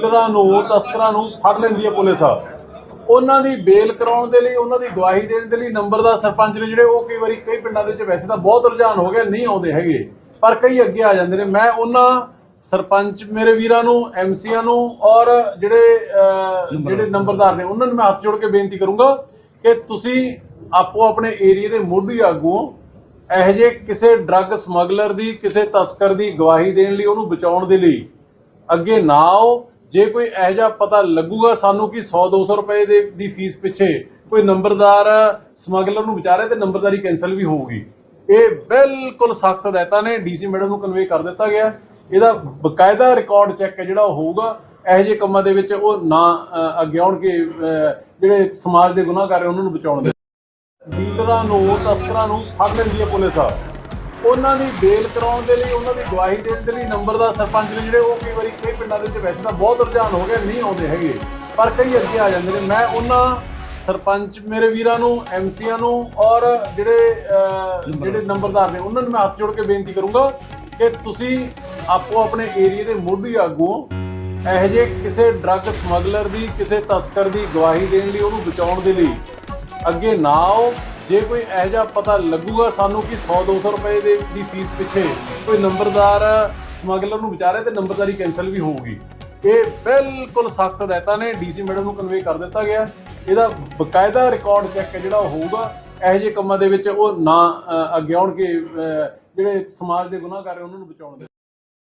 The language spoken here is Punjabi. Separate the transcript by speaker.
Speaker 1: ਡੀਲਰਾਂ ਨੂੰ, ਤਸਕਰਾਂ ਨੂੰ ਫੜ ਲੈਂਦੀ ਹੈ ਪੁਲਿਸ। ਉਹਨਾਂ ਦੀ ਬੇਲ ਕਰਾਉਣ ਦੇ ਲਈ, ਉਹਨਾਂ ਦੀ ਗਵਾਹੀ ਦੇਣ ਦੇ ਲਈ ਨੰਬਰਦਾਰ ਸਰਪੰਚ ਨੇ ਜਿਹੜੇ ਉਹ ਕਈ ਵਾਰੀ ਕਈ ਪਿੰਡਾਂ ਦੇ ਵਿੱਚ ਵੈਸੇ ਤਾਂ ਬਹੁਤ ਰੁਝਾਨ ਹੋ ਗਿਆ, ਨਹੀਂ ਆਉਂਦੇ ਹੈਗੇ। ਪਰ ਕਈ ਅੱਗੇ ਆ ਜਾਂਦੇ ਨੇ। ਮੈਂ ਉਹਨਾਂ ਸਰਪੰਚ, ਮੇਰੇ ਵੀਰਾਂ ਨੂੰ, ਐਮਸੀਆਂ ਨੂੰ ਔਰ ਜਿਹੜੇ ਜਿਹੜੇ ਨੰਬਰਦਾਰ ਨੇ, ਉਹਨਾਂ ਨੂੰ ਮੈਂ ਹੱਥ ਜੋੜ ਕੇ ਬੇਨਤੀ ਕਰੂੰਗਾ ਕਿ ਤੁਸੀਂ ਆਪੋ ਆਪਣੇ ਏਰੀਆ ਦੇ ਮੋਢੀ ਆਗੂਓ, ਇਹੋ ਜਿਹੇ ਕਿਸੇ ਡਰੱਗ ਸਮਗਲਰ ਦੀ, ਕਿਸੇ ਤਸਕਰ ਦੀ ਗਵਾਹੀ ਦੇਣ ਲਈ, ਉਹਨੂੰ ਬਚਾਉਣ ਦੇ ਲਈ ਅੱਗੇ ਨਾ ਆਓ। ਜੇ ਕੋਈ ਇਹੋ ਜਿਹਾ ਪਤਾ ਲੱਗੂਗਾ ਸਾਨੂੰ ਕਿ 100 200 ਰੁਪਏ ਦੇ ਦੀ ਫੀਸ ਪਿੱਛੇ ਕੋਈ ਨੰਬਰਦਾਰ ਸਮਗਲਰ ਨੂੰ ਵਿਚਾਰੇ ਤੇ ਨੰਬਰਦਾਰੀ ਕੈਨਸਲ ਵੀ ਹੋਊਗੀ। ਇਹ ਬਿਲਕੁਲ ਸਖਤ ਹਦਾਇਤਾਂ ਨੇ, ਡੀਸੀ ਮੈਡਮ ਨੂੰ ਕਨਵੇ ਕਰ ਦਿੱਤਾ ਗਿਆ। ਇਹਦਾ ਬਕਾਇਦਾ ਰਿਕਾਰਡ ਚੈੱਕ ਹੈ ਜਿਹੜਾ ਉਹ ਹੋਊਗਾ। ਇਹੋ ਜਿਹੇ ਕੰਮਾਂ ਦੇ ਵਿੱਚ ਉਹ ਨਾ ਅੱਗੇ ਆਉਣ ਕੇ ਜਿਹੜੇ ਸਮਾਜ ਦੇ ਗੁਨਾਹਗਾਰ ਹੈ ਉਹਨਾਂ ਨੂੰ ਬਚਾਉਣ ਦੇ ਡੀਲਰਾਂ ਨੂੰ, ਤਸਕਰਾਂ ਨੂੰ ਫੜ ਲੈਂਦੀ ਹੈ ਪੁਲਿਸ। ਉਹਨਾਂ ਦੀ ਬੇਲ ਕਰਾਉਣ ਦੇ ਲਈ ਉਹਨਾਂ ਦੀ ਗਵਾਹੀ ਦੇਣ ਦੇ ਲਈ ਨੰਬਰਦਾਰ ਸਰਪੰਚ ਨੇ ਜਿਹੜੇ ਉਹ ਕਈ ਵਾਰੀ ਕਈ ਪਿੰਡਾਂ ਦੇ ਵਿੱਚ ਵੈਸੇ ਤਾਂ ਬਹੁਤ ਰੁਝਾਨ ਹੋ ਗਿਆ ਨਹੀਂ ਆਉਂਦੇ ਹੈਗੇ। ਪਰ ਕਈ ਅੱਗੇ ਆ ਜਾਂਦੇ ਨੇ। ਮੈਂ ਉਹਨਾਂ ਸਰਪੰਚ ਮੇਰੇ ਵੀਰਾਂ ਨੂੰ ਐਮਸੀਆਂ ਨੂੰ ਔਰ ਜਿਹੜੇ ਜਿਹੜੇ ਨੰਬਰਦਾਰ ਨੇ ਉਹਨਾਂ ਨੂੰ ਮੈਂ ਹੱਥ ਜੋੜ ਕੇ ਬੇਨਤੀ ਕਰੂੰਗਾ ਕਿ ਤੁਸੀਂ ਆਪੋ ਆਪਣੇ ਏਰੀਆ ਦੇ ਮੋਢੀ ਆਗੂਓ ਇਹੋ ਜਿਹੇ ਕਿਸੇ ਡਰੱਗ ਸਮਗਲਰ ਦੀ ਕਿਸੇ ਤਸਕਰ ਦੀ ਗਵਾਹੀ ਦੇਣ ਲਈ ਉਹਨੂੰ ਬਚਾਉਣ ਦੇ ਲਈ ਅੱਗੇ ਨਾ ਆਓ। ਜੇ ਕੋਈ ਇਹੋ ਜਿਹਾ ਪਤਾ ਲੱਗੂਗਾ ਸਾਨੂੰ ਕਿ 100 200 ਰੁਪਏ ਦੇ ਦੀ ਫੀਸ ਪਿੱਛੇ ਕੋਈ ਨੰਬਰਦਾਰ ਸਮਗਲਰ ਨੂੰ ਵਿਚਾਰੇ ਤੇ ਨੰਬਰਦਾਰੀ ਕੈਨਸਲ ਵੀ ਹੋਊਗੀ। ਇਹ ਬਿਲਕੁਲ ਸਖਤ ਹਦਾਇਤਾਂ ਨੇ ਡੀਸੀ ਮੈਡਮ ਨੂੰ ਕਨਵੇ ਕਰ ਦਿੱਤਾ ਗਿਆ। ਇਹਦਾ ਬਕਾਇਦਾ ਰਿਕਾਰਡ ਚੈੱਕ ਜਿਹੜਾ ਉਹ ਹੋਊਗਾ, ਇਹੋ ਜਿਹੇ ਕੰਮਾਂ ਦੇ ਵਿੱਚ ਉਹ ਨਾ ਅੱਗੇ ਆਉਣ ਕੇ ਜਿਹੜੇ ਸਮਾਜ ਦੇ ਗੁਨਾਹਗਾਰ ਉਹਨਾਂ ਨੂੰ ਬਚਾਉਣ ਦੇ।